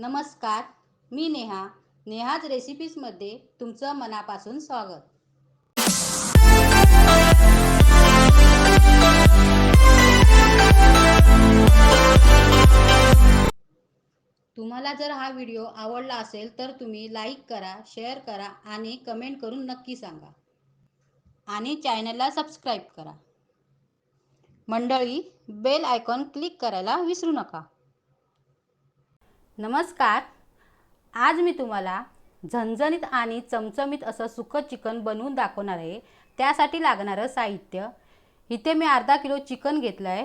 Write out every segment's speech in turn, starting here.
नमस्कार मी नेहा. नेहाज रेसिपीजमध्ये तुमचं मनापासून स्वागत. तुम्हाला जर हा व्हिडिओ आवडला असेल तर तुम्ही लाईक करा शेअर करा आणि कमेंट करून नक्की सांगा. आणि चॅनलला सबस्क्राईब करा. मंडळी बेल आयकॉन क्लिक करायला विसरू नका. नमस्कार. आज मी तुम्हाला झणझणीत आणि चमचमीत असं सुकं चिकन बनवून दाखवणार आहे. त्यासाठी लागणारं साहित्य. इथे मी अर्धा किलो चिकन घेतलं आहे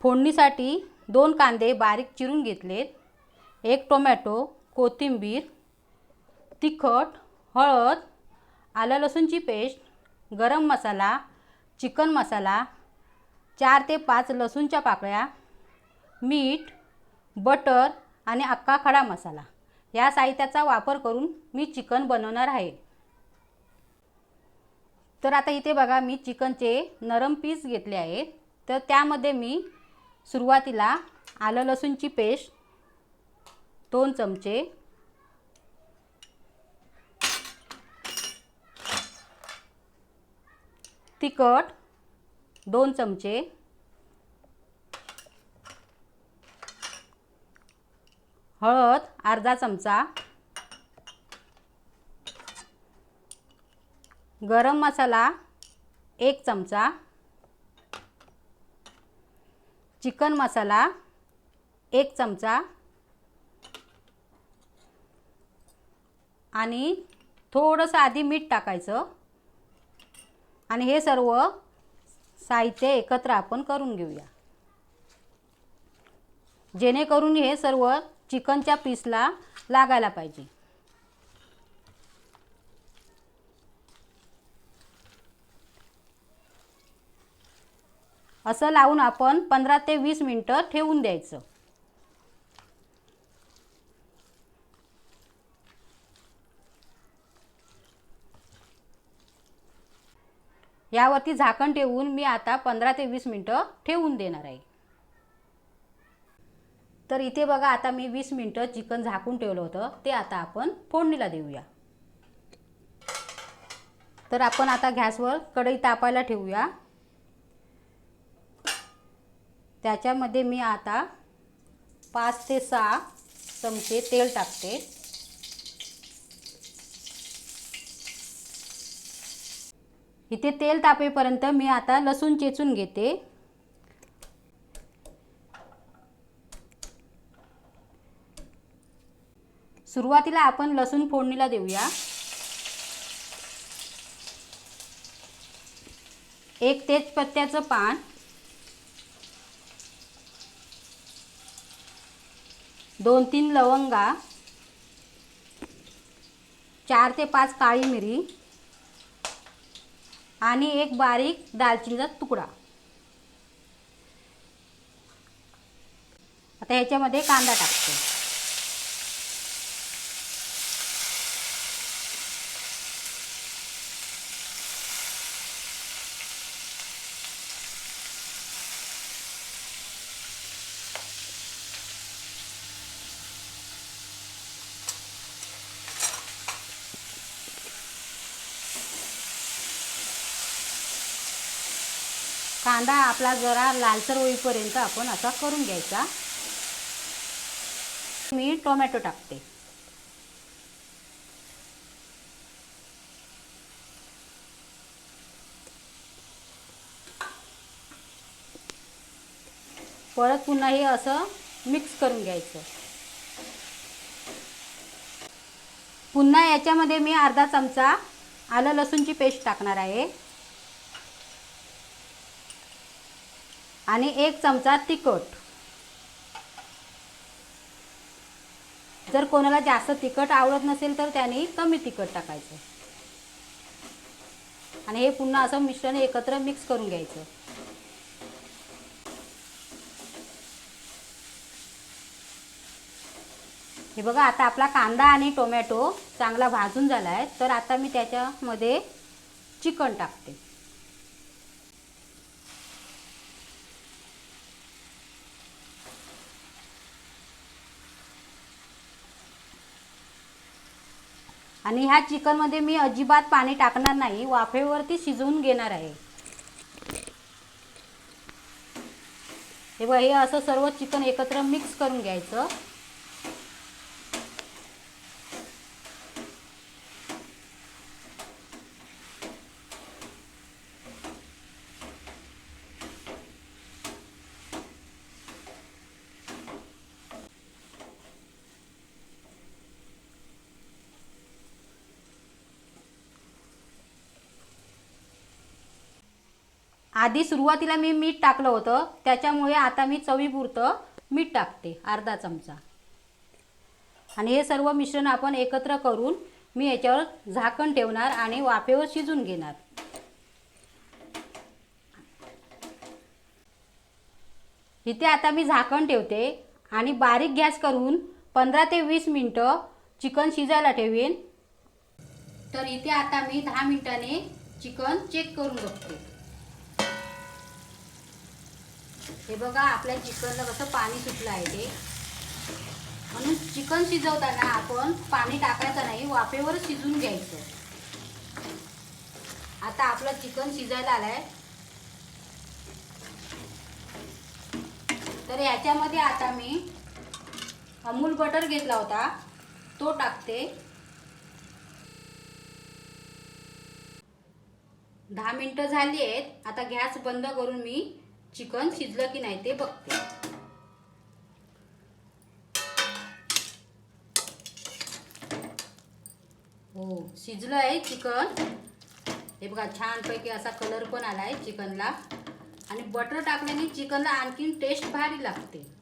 फोडणीसाठी दोन कांदे बारीक चिरून घेतलेत. एक टोमॅटो कोथिंबीर तिखट हळद आलं लसूणची पेस्ट गरम मसाला चिकन मसाला चार ते पाच लसूणच्या पाकळ्या मीठ बटर आणि अख्खा खडा मसाला. या साहित्याचा वापर करून मी चिकन बनवणार आहे. तर आता इथे बघा मी चिकनचे नरम पीस घेतले आहेत. तर त्यामध्ये मी सुरुवातीला आलं लसूणची पेस्ट दोन चमचे. तिखट दोन चमचे. हळद अर्धा चमचा. गरम मसाला एक चमचा. चिकन मसाला एक चमचा. आणि थोडंसं आधी मीठ टाकायचं. आणि हे सर्व साहित्य एकत्र आपण करून घेऊया. जेणेकरून हे सर्व चिकनच्या पीसला लागायला पाहिजे. असं लावून आपण पंधरा ते वीस मिनटं ठेवून द्यायचं. यावरती झाकण ठेवून मी आता पंधरा ते वीस मिनटं ठेवून देणार आहे. तर इथे बघा आता मी वीस मिनटं चिकन झाकून ठेवलं होतं. ते आता आपण फोडणीला देऊया. तर आपण आता गॅसवर कढई तापायला ठेवूया. त्याच्यामध्ये मी आता पाच ते सहा चमचे तेल टाकते. इथे तेल तापेपर्यंत मी आता लसूण चेचून घेते. सुरुवातीला आपण लसूण फोडणीला देऊया. एक तेजपत्त्याचं पान. दोन तीन लवंगा. चार ते पाच काळी मिरी. आणि एक बारीक दालचिनीचा तुकडा. आता ह्याच्यामध्ये कांदा टाकतो. कांदा आपला जरा लालसर होईपर्यंत आपण असा करून घ्यायचा. मी टोमॅटो टाकते. परत पुन्हा हे असं मिक्स करून घ्यायचं. पुन्हा याच्यामध्ये मी अर्धा चमचा आलं लसूणची पेस्ट टाकणार आहे. आणि एक चमचा तिखट. जर कोणाला जास्त तिखट आवडत नसेल तर त्याने कमी तिखट टाकायचं. आणि हे पुन्हा असं मिश्रण एकत्र मिक्स करून घ्यायचं. हे बघा आता आपला कांदा आणि टोमॅटो चांगला भाजून झाला आहे तर आता मी त्याच्यामध्ये चिकन टाकते. आणि ह्या चिकनमध्ये मी अजिबात पाणी टाकणार नाही वाफेवरती शिजवून घेणार आहे. हे बघा हे असं सर्व चिकन एकत्र मिक्स करून घ्यायचं. आधी सुरुवातीला मी मीठ टाकलं होतं त्याच्यामुळे आता मी चवीपुरतं मीठ टाकते अर्धा चमचा. आणि हे सर्व मिश्रण आपण एकत्र करून मी याच्यावर झाकण ठेवणार आणि वाफेवर शिजून घेणार. इथे आता मी झाकण ठेवते आणि बारीक गॅस करून पंधरा ते वीस मिनटं चिकन शिजायला ठेवीन. तर इथे आता मी दहा मिनिटाने चिकन चेक करून बघते. हे बघा आपल्या चिकनला कसं पाणी सुटलं आहे ते. म्हणून चिकन शिजवताना आपण पाणी टाकायचं नाही वाफेवर शिजून घ्यायचं. आता आपलं चिकन शिजायला आलंय. तर याच्यामध्ये आता मी अमूल बटर घेतला होता तो टाकते. दहा मिनटं झाली आहेत आता गॅस बंद करून मी चिकन शिजलं की नाही ते बघते. हो शिजलं आहे चिकन. हे बघा छानपैकी असा कलर पण आला आहे चिकनला. आणि बटर टाकल्याने चिकनला आणखीन टेस्ट भारी लागते.